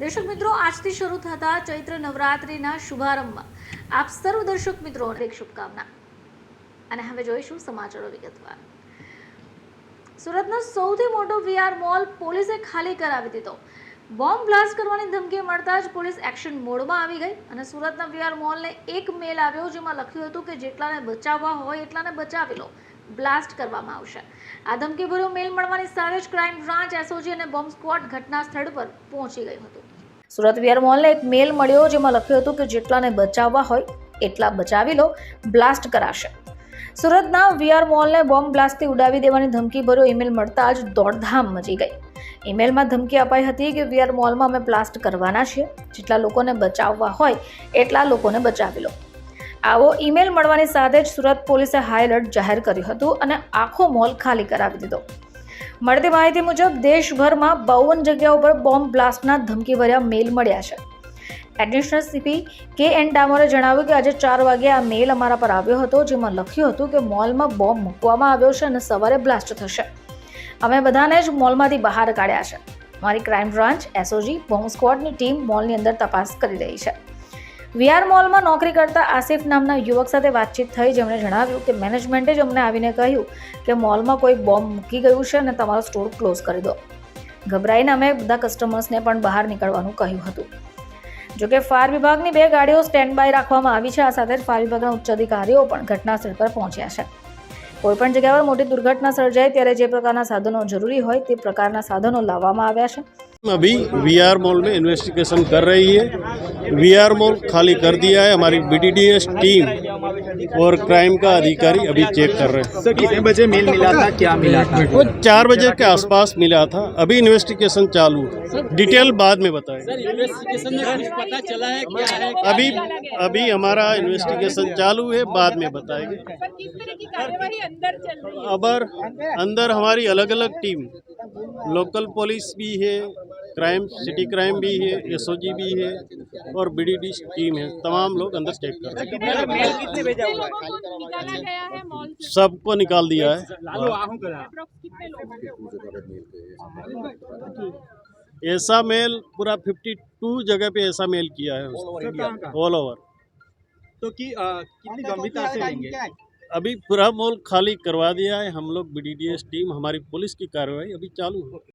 દર્શક મિત્રો, આજથી શરૂ થતા ચૈત્ર નવરાત્રિના શુભારંભમાં આપ સર્વ દર્શક મિત્રો એક શુભકામના. અને હવે જોઈશું સમાચારો વિગતવાર. સુરતનો સૌથી મોટો વીઆર મોલ પોલીસે ખાલી કરાવી દીધો. બોમ્બ બ્લાસ્ટ કરવાની ધમકી મળતા જ પોલીસ એક્શન મોડમાં આવી ગઈ અને સુરતના વીઆર મોલને એક મેલ આવ્યો જેમાં લખ્યું હતું કે જેટલાને બચાવવા હોય એટલાને બચાવી લો. બ્લાસ્ટ કરવામાં આવશે. આ ધમકીભર્યો મેલ મળવાની સાથે જ ક્રાઇમ બ્રાન્ચ, એસઓજી અને બોમ્બ સ્ક્વોડ ઘટના સ્થળ પર પહોંચી ગયું હતું. સુરત વીઆર મોલને એક મેલ મળ્યો જેમાં લખ્યું હતું કે જેટલાને બચાવવા હોય એટલા બચાવી લો, બ્લાસ્ટ કરાશે. સુરતના વીઆર મોલને બોમ્બ બ્લાસ્ટથી ઉડાવી દેવાની ધમકી ભર્યો ઈમેલ મળતા જ દોડધામ મચી ગઈ. ઈમેલમાં ધમકી અપાઈ હતી કે વીઆર મોલમાં અમે બ્લાસ્ટ કરવાના છીએ. જેટલા લોકોને બચાવવા હોય એટલા લોકોને બચાવી લો. આવો ઈમેલ મળવાની સાથે જ સુરત પોલીસે હાઈ એલર્ટ જાહેર કર્યું હતું અને આખો મોલ ખાલી કરાવી દીધો. મળતી માહિતી મુજબ દેશભરમાં બાવન જગ્યાઓ પર બોમ્બ બ્લાસ્ટના ધમકીભર્યા મેલ મળ્યા છે. એડિશનલ સીપી કે એન ડામોરે જણાવ્યું કે આજે ચાર વાગે આ મેલ અમારા પર આવ્યો હતો, જેમાં લખ્યું હતું કે મોલમાં બોમ્બ મૂકવામાં આવ્યો છે અને સવારે બ્લાસ્ટ થશે. અમે બધાને જ મોલમાંથી બહાર કાઢ્યા છે. મારી ક્રાઇમ બ્રાન્ચ એસઓજી બોમ્બ સ્ક્વોડની ટીમ મોલની અંદર તપાસ કરી રહી છે. વીઆર મોલમાં નોકરી કરતા આસિફ નામના યુવક સાથે વાતચીત થઈ જેમણે જણાવ્યું કે મેનેજમેન્ટે જ અમને આવીને કહ્યું કે મોલમાં કોઈ બોમ્બ મૂકી ગયું છે અને તમારો સ્ટોર ક્લોઝ કરી દો. ગભરાઈને અમે બધા કસ્ટમર્સને પણ બહાર નીકળવાનું કહ્યું હતું. જોકે ફાયર વિભાગની બે ગાડીઓ સ્ટેન્ડ બાય રાખવામાં આવી છે, આ સાથે જ ફાયર વિભાગના ઉચ્ચ અધિકારીઓ પણ ઘટના સ્થળ પર પહોંચ્યા છે. કોઈપણ જગ્યા પર મોટી દુર્ઘટના સર્જાય ત્યારે જે પ્રકારના સાધનો જરૂરી હોય તે પ્રકારના સાધનો લાવવામાં આવ્યા છે अभी वी आर मॉल में इन्वेस्टिगेशन कर रही है वी आर मॉल खाली कर दिया है हमारी बीटीडीएस टीम और क्राइम का अधिकारी अभी चेक कर रहे हैं। सर कितने बजे मेल मिला था क्या मिला था? वो चार बजे के आसपास मिला था। अभी इन्वेस्टिगेशन चालू है। डिटेल बाद में बताएँगे। इन्वेस्टिगेशन में कुछ पता चला है क्या है? अभी अभी हमारा इन्वेस्टिगेशन चालू है बाद में बताएँगे। पर किस तरह की कार्यवाही अंदर चल रही है? अबर अंदर हमारी अलग अलग टीम लोकल पुलिस भी है क्राइम सिटी क्राइम भी है एसओजी भी है और बीडीडी टीम है। तमाम लोग अंदर चेक कर रहे हैं। को सबको निकाल दिया है। ऐसा मेल पूरा 52 जगह पे ऐसा मेल किया है ऑल ओवर तो कि अ, कितनी गंभीरता से लेंगे? अभी पूरा मॉल खाली करवा दिया है। हम लोग बीडीडीएस टीम हमारी पुलिस की कार्रवाई अभी चालू है।